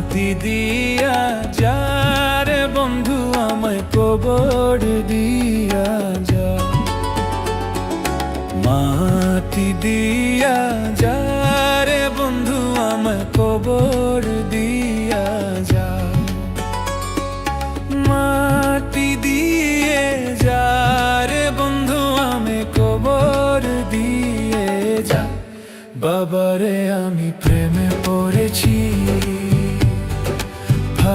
মাটি দিয়া, যারে বন্ধু আমায় কবর দিয়া যা। মাটি দিয়া, যারে বন্ধু আমায় কবর দিয়া যা। মাটি দিয়ে, যারে বন্ধু আমি কবর দিয়ে যা। বাবারে, আমি প্রেমে পড়েছি।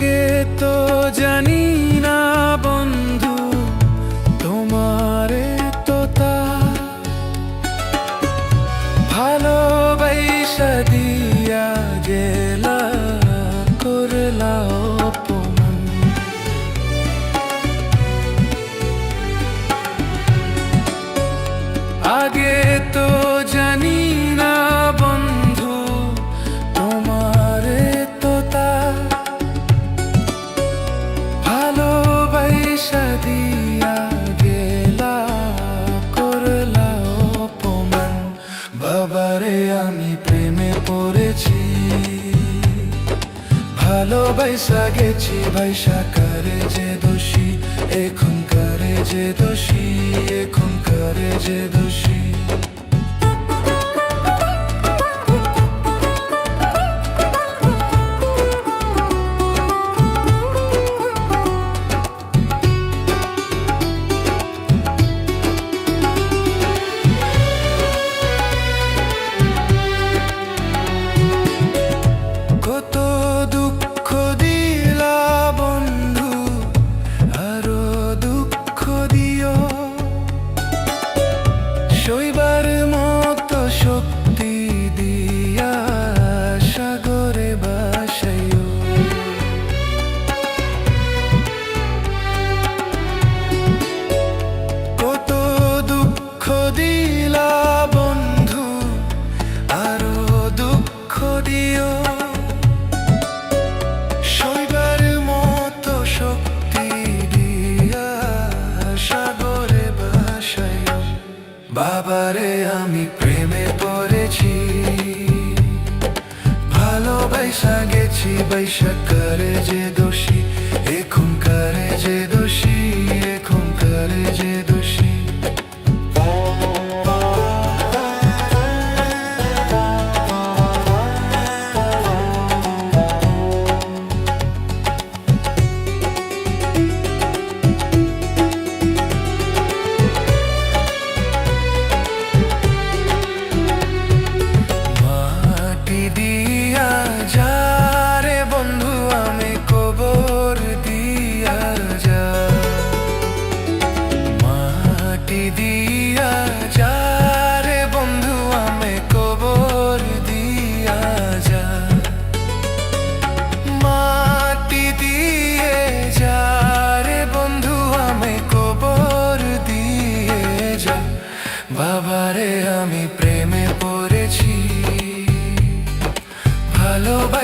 আগে তো জানি না বন্ধু তোমারে তো তা ভালোবাসা দিয়া ভালোবাসা গেছি ভাইসা করে যে দোষী এখন করে যে দোষী এখন করে যে দোষী? ভালোবাসা গেছি বাইসা করে যে দোষী